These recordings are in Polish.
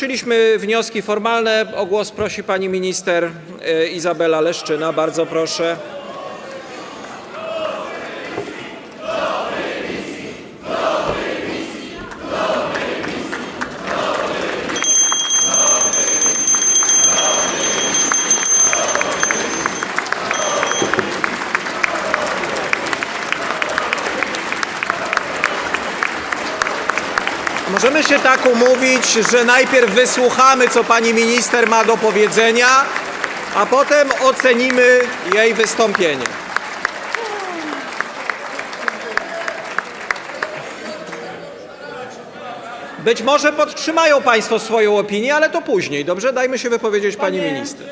Skończyliśmy wnioski formalne. O głos prosi pani minister e, Izabela Leszczyna. Bardzo proszę. Możemy się tak umówić, że najpierw wysłuchamy, co pani minister ma do powiedzenia, a potem ocenimy jej wystąpienie. Być może podtrzymają Państwo swoją opinię, ale to później. Dobrze, dajmy się wypowiedzieć pani Panie- minister.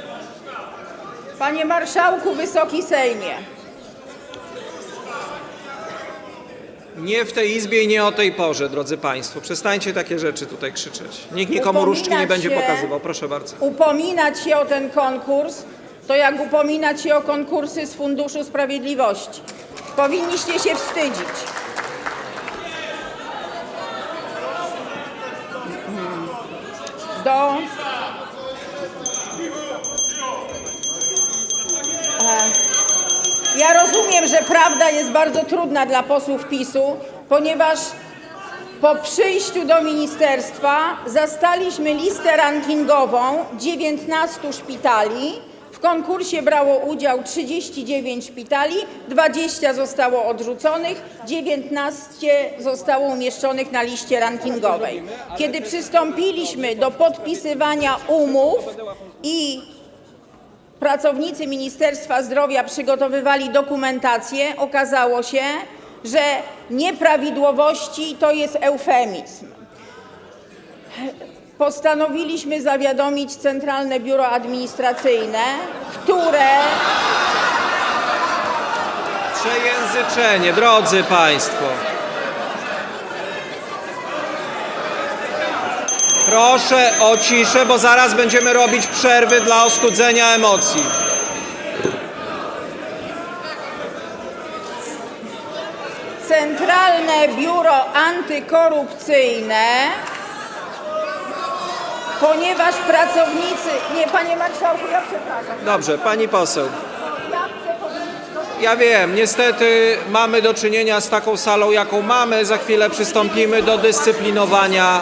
Panie Marszałku, Wysoki Sejmie, Nie w tej izbie i nie o tej porze, drodzy Państwo. Przestańcie takie rzeczy tutaj krzyczeć. Nikt nikomu różdżki nie będzie się- pokazywał. Proszę bardzo. upominać się o ten konkurs to jak upominać się o konkursy z Funduszu Sprawiedliwości. Powinniście się wstydzić. Do... że prawda jest bardzo trudna dla posłów PiSu, ponieważ po przyjściu do ministerstwa zastaliśmy listę rankingową 19 szpitali. W konkursie brało udział 39 szpitali, 20 zostało odrzuconych, 19 zostało umieszczonych na liście rankingowej. Kiedy przystąpiliśmy do podpisywania umów i pracownicy Ministerstwa Zdrowia przygotowywali dokumentację, okazało się, że nieprawidłowości to jest eufemizm. Postanowiliśmy zawiadomić Centralne Biuro Administracyjne, które Przejęzyczenie, drodzy Państwo. Proszę o ciszę, bo zaraz będziemy robić przerwy dla ostudzenia emocji. Centralne Biuro Antykorupcyjne, ponieważ pracownicy. Nie, panie marszałku, ja przepraszam. Dobrze, pani poseł. Ja chcę powiedzieć to, Ja wiem, niestety mamy do czynienia z taką salą, jaką mamy. Za chwilę przystąpimy do dyscyplinowania.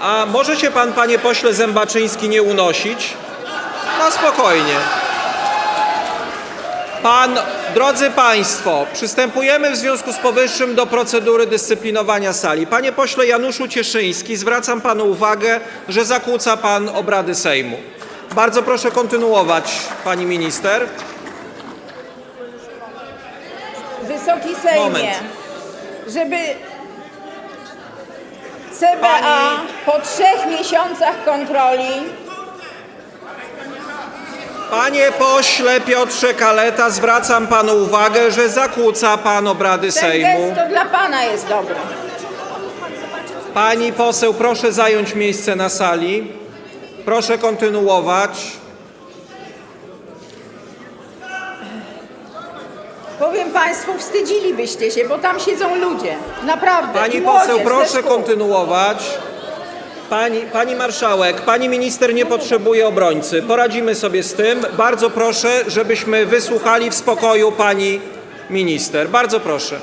A może się pan, panie pośle Zębaczyński, nie unosić? No spokojnie. Pan, drodzy Państwo, przystępujemy w związku z powyższym do procedury dyscyplinowania sali. Panie pośle Januszu Cieszyński, zwracam Panu uwagę, że zakłóca Pan obrady Sejmu. Bardzo proszę kontynuować, Pani Minister. Wysoki Sejmie, Moment. żeby CBA Pani- po trzech miesiącach kontroli Panie pośle Piotrze Kaleta, zwracam Panu uwagę, że zakłóca Pan obrady ten Sejmu. gest to dla Pana jest dobry. Pani poseł, proszę zająć miejsce na sali. Proszę kontynuować. Państwu, wstydzilibyście się, bo tam siedzą ludzie. Naprawdę. Pani poseł, proszę kontynuować. Pani, pani marszałek, pani minister nie potrzebuje obrońcy. Poradzimy sobie z tym. Bardzo proszę, żebyśmy wysłuchali w spokoju pani minister. Bardzo proszę.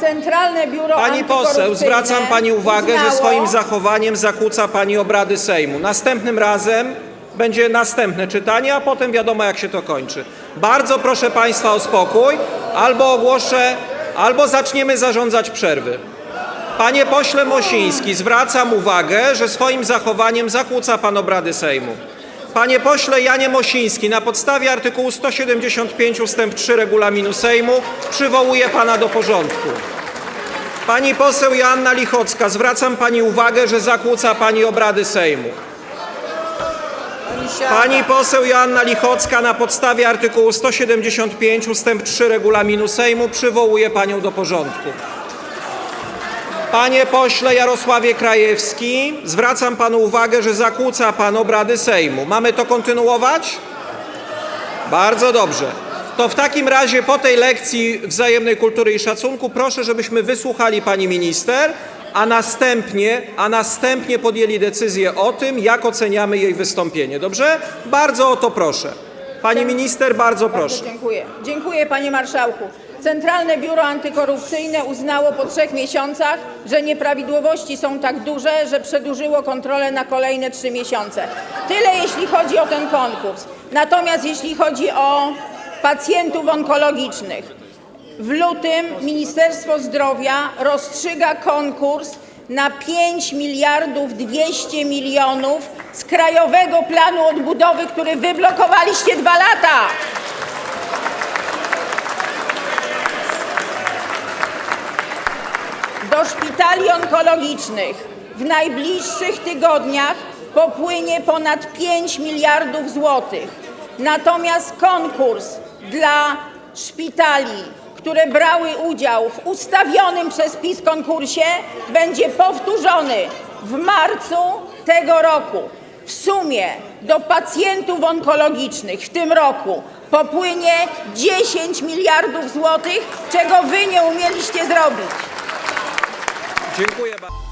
Centralne Biuro Pani poseł, zwracam pani uwagę, że uznało- swoim zachowaniem zakłóca pani obrady Sejmu. Następnym razem będzie następne czytanie, a potem wiadomo jak się to kończy. Bardzo proszę państwa o spokój, albo ogłoszę, albo zaczniemy zarządzać przerwy. Panie pośle Mosiński, zwracam uwagę, że swoim zachowaniem zakłóca pan obrady Sejmu. Panie pośle Janie Mosiński, na podstawie artykułu 175 ust. 3 regulaminu Sejmu przywołuję pana do porządku. Pani poseł Joanna Lichocka, zwracam pani uwagę, że zakłóca pani obrady Sejmu. Pani poseł Joanna Lichocka na podstawie artykułu 175 ust. 3 regulaminu Sejmu przywołuje panią do porządku. Panie pośle Jarosławie Krajewski, zwracam panu uwagę, że zakłóca pan obrady Sejmu. Mamy to kontynuować? Bardzo dobrze. To w takim razie po tej lekcji wzajemnej kultury i szacunku proszę, żebyśmy wysłuchali pani minister, a następnie, a następnie podjęli decyzję o tym, jak oceniamy jej wystąpienie. Dobrze? Bardzo o to proszę. Pani minister, bardzo proszę. Bardzo dziękuję. Dziękuję panie marszałku. Centralne Biuro Antykorupcyjne uznało po trzech miesiącach, że nieprawidłowości są tak duże, że przedłużyło kontrolę na kolejne trzy miesiące. Tyle jeśli chodzi o ten konkurs. Natomiast jeśli chodzi o pacjentów onkologicznych, w lutym Ministerstwo Zdrowia rozstrzyga konkurs na 5 miliardów 200 milionów z Krajowego Planu Odbudowy, który wy blokowaliście dwa lata. Do szpitali onkologicznych w najbliższych tygodniach popłynie ponad 5 miliardów złotych. Natomiast konkurs dla szpitali, które brały udział w ustawionym przez PiS konkursie, będzie powtórzony w marcu tego roku. W sumie do pacjentów onkologicznych w tym roku popłynie 10 miliardów złotych, czego wy nie umieliście zrobić. Dziękuję bardzo.